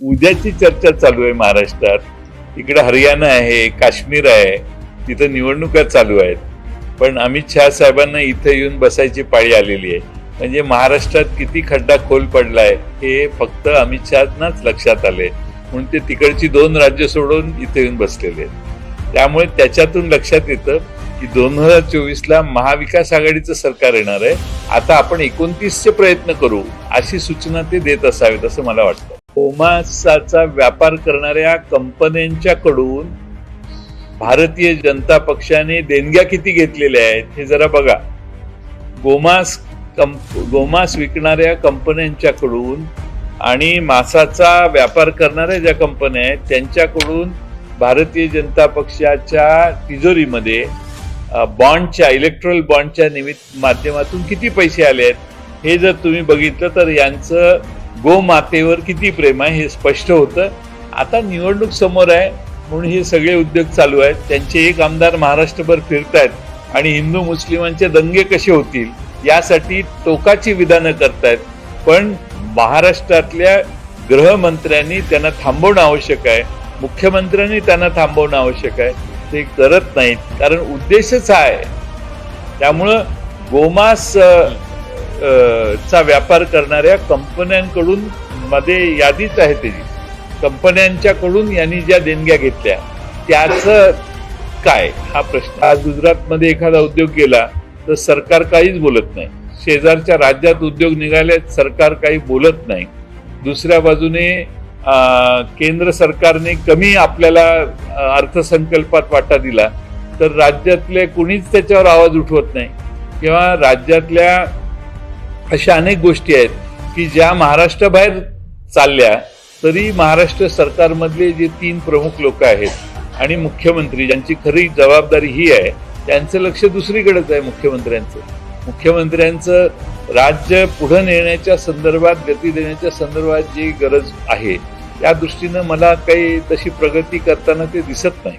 उद्याची चर्चा चालू आहे महाराष्ट्रात. इकडे हरियाणा आहे काश्मीर आहे तिथं निवडणुका चालू आहेत. पण अमित शहा साहेबांना इथं येऊन बसायची पाळी आलेली आहे. म्हणजे महाराष्ट्रात किती खड्डा खोल पडलाय हे फक्त अमित शहानाच लक्षात आले म्हणून ते तिकडची दोन राज्य सोडून इथे येऊन बसलेले आहेत. त्यामुळे त्याच्यातून लक्षात येतं की दोन हजार चोवीसला महाविकास आघाडीचं सरकार येणार आहे. आता आपण एकोणतीसचे प्रयत्न करू अशी सूचना ते देत असावेत असं मला वाटतं. ओमासाचा व्यापार करणाऱ्या कंपन्यांच्याकडून भारतीय जनता पक्षाने देणग्या किती घेतलेल्या आहेत हे जरा बघा. गोमास कंप गोमास विकणाऱ्या कंपन्यांच्याकडून आणि मासाचा व्यापार करणाऱ्या ज्या कंपन्या आहेत त्यांच्याकडून भारतीय जनता पक्षाच्या तिजोरीमध्ये बॉन्डच्या इलेक्ट्रॉल बॉन्डच्या निमित्त माध्यमातून किती पैसे आले आहेत हे जर तुम्ही बघितलं तर यांचं गोमातेवर किती प्रेम आहे हे स्पष्ट होतं. आता निवडणूक समोर आहे म्हणून हे सगळे उद्योग चालू आहेत. त्यांचे एक आमदार महाराष्ट्रभर फिरतायत आणि हिंदू मुस्लिमांचे दंगे कसे होतील यासाठी टोकाची विधानं करतायत. पण महाराष्ट्रातल्या गृहमंत्र्यांनी त्यांना थांबवणं आवश्यक आहे. मुख्यमंत्र्यांनी त्यांना थांबवणं आवश्यक आहे. ते करत नाहीत. कारण उद्देशच हा आहे. त्यामुळं गोमास चा व्यापार करणाऱ्या कंपन्यांकडून मध्ये यादीच आहे त्याची कंपन्यांच्याकडून यांनी ज्या देणग्या घेतल्या त्याचं काय? हा प्रश्न. आज गुजरातमध्ये एखादा उद्योग गेला तर सरकार काहीच बोलत नाही. शेजारच्या राज्यात उद्योग निघाले सरकार काही बोलत नाही. दुसऱ्या बाजूने केंद्र सरकारने कमी आपल्याला अर्थसंकल्पात वाटा दिला तर राज्यातले कुणीच त्याच्यावर आवाज उठवत नाही. किंवा राज्यातल्या अशा अनेक गोष्टी आहेत की ज्या महाराष्ट्राबाहेर चालल्या तरी महाराष्ट्र सरकारमधले जे तीन प्रमुख लोक आहेत आणि मुख्यमंत्री ज्यांची खरी जबाबदारी ही आहे त्यांचं लक्ष दुसरीकडेच आहे मुख्यमंत्र्यांचं. मुख्यमंत्र्यांचं राज्य पुढं नेण्याच्या संदर्भात गती देण्याच्या संदर्भात जी गरज आहे त्या दृष्टीनं मला काही तशी प्रगती करताना ते दिसत नाही.